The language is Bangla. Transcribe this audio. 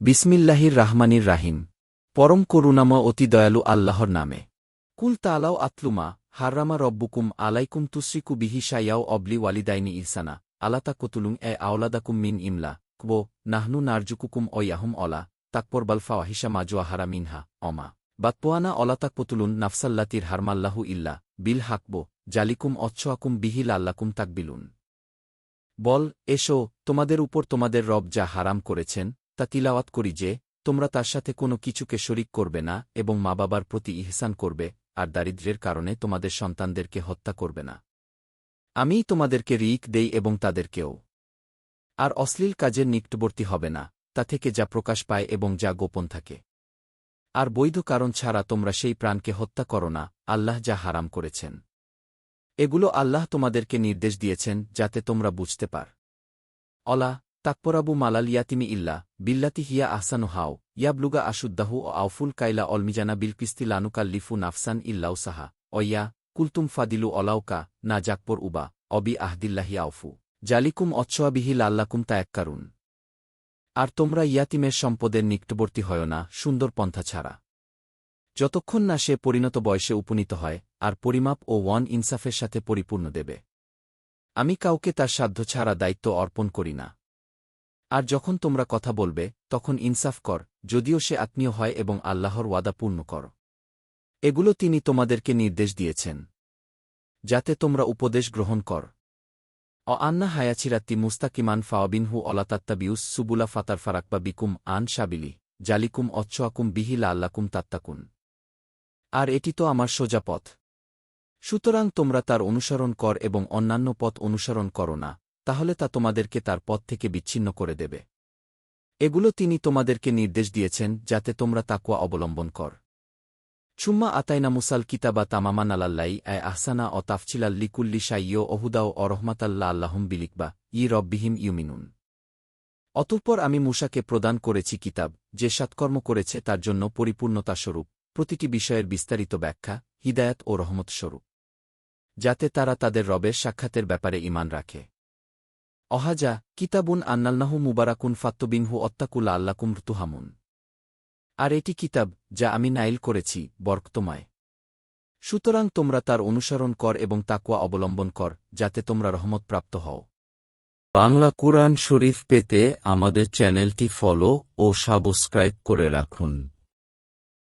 বিসমিল্লাহির রাহমানির রাহিম। পরম করুণাময় অতি দয়ালু আল্লাহর নামে। কুল তালাও আতলুমা হাররামা রব্বুকুম, আলাইকুম তুসরিকু বিহি শাইয়াও অবলি ওয়ালিদাইনি ইসানা আলাতা কতুলুং এ আওলাদাকুম মিন ইমলা। কবো নাহনু নারজুকুকুম অয়াহুম অলা। তাকপর বালফা ওয়াহিসা মাজুয়া হারা মিনহা, অমা। বাতপোয়ানা অলাতাক পতুলুন নাফসাল্লাতির হারমাল্লাহু ইল্লা। বিল হাকবো জালিকুম অচ্ছআকুম বিহিল আল্লাকুম তাকবিলুন। বল, এসো, তোমাদের উপর তোমাদের রব যা হারাম করেছেন তা তিলাওয়াত করি যে, তোমরা তার সাথে কোনো কিছুকে শরিক করবে না এবং মা বাবার প্রতি ইহসান করবে, আর দারিদ্র্যের কারণে তোমাদের সন্তানদেরকে হত্যা করবে না। আমিই তোমাদেরকে রিক দেই এবং তাদেরকেও। আর অশ্লীল কাজের নিকটবর্তী হবে না, তা থেকে যা প্রকাশ পায় এবং যা গোপন থাকে। আর বৈধ কারণ ছাড়া তোমরা সেই প্রাণকে হত্যা করো না, আল্লাহ যা হারাম করেছেন। এগুলো আল্লাহ তোমাদেরকে নির্দেশ দিয়েছেন যাতে তোমরা বুঝতে পার। অলা তাকপরাবু মালাল ইয়াতিমি ইল্লা, বিল্লাতি হিয়া আহসানু হাও, ইয়াবলুগা আশুদ্দাহু ও আউফুল কাইলা অলমিজানা বিলকিস্তি লানুকাল লিফু নাফসান ইল্লাউ সাহা অয়া কুলতুম ফাদিলু অলাউকা না জাকপর উবা, অবি আহদিল্লাহি আউফু। জালিকুম অচ্ছোয়াবিহিল আল্লাকুম তায়াক্কারুন। আর তোমরা ইয়াতিমের সম্পদের নিকটবর্তী হয় না, সুন্দর পন্থা ছাড়া। যতক্ষণ না সে পরিণত বয়সে উপনীত হয়, আর পরিমাপ ও ওয়ান ইনসাফের সাথে পরিপূর্ণ দেবে। আমি কাউকে তার সাধ্য ছাড়া দায়িত্ব অর্পণ করি না। আর যখন তোমরা কথা বলবে, তখন ইনসাফ কর, যদিও সে আত্মীয় হয় এবং আল্লাহর ওয়াদা পূর্ণ কর। এগুলো তিনি তোমাদেরকে নির্দেশ দিয়েছেন, যাতে তোমরা উপদেশ গ্রহণ কর। অ আন্না হায়াছিরাত্তি মুস্তাকিমান ফাওয়াবিনহু অলাতাত্তাবিউস সুবুলা ফাতার ফারাকবা বিকুম আন সাবিলি, জালিকুম অচ্ছআকুম বিহিলা আল্লাকুম তাত্তাকুন। আর এটি তো আমার সোজা পথ। সুতরাং তোমরা তার অনুসরণ কর এবং অন্যান্য পথ অনুসরণ করো না। তাহলে তা তোমাদেরকে তার পথ থেকে বিচ্ছিন্ন করে দেবে। এগুলো তিনি তোমাদেরকে নির্দেশ দিয়েছেন যাতে তোমরা তাকুয়া অবলম্বন কর। চুম্মা আতাইনা মুসাল কিতাবা তামামান আলাল্লাই আয় আহসানা অ তাফছিলাল লিকুল্লি সাইয় অহুদাও অরহমাতাল্লা আল্লাহম বিলিকবা, ই রব্বিহিম ইউমিনুন। অতঃপর আমি মুসাকে প্রদান করেছি কিতাব, যে সৎকর্ম করেছে তার জন্য পরিপূর্ণতাস্বরূপ প্রতিটি বিষয়ের বিস্তারিত ব্যাখ্যা, হিদায়াত ও রহমত স্বরূপ, যাতে তারা তাদের রবের সাক্ষাতের ব্যাপারে ইমান রাখে। অহাজা, কিতাবুন আন্নালনাহু মুবারাকুন ফাত্তবিনহু অত্তাকুল আল্লাকুম তুহামুন আর এটি কিতাব, যা আমি নাইল করেছি, বরক্তময়। সুতরাং তোমরা তার অনুসরণ কর এবং তাকুয়া অবলম্বন কর, যাতে তোমরা রহমত প্রাপ্ত হও। বাংলা কুরআন শরীফ পেতে আমাদের চ্যানেলটি ফলো ও সাবস্ক্রাইব করে রাখুন।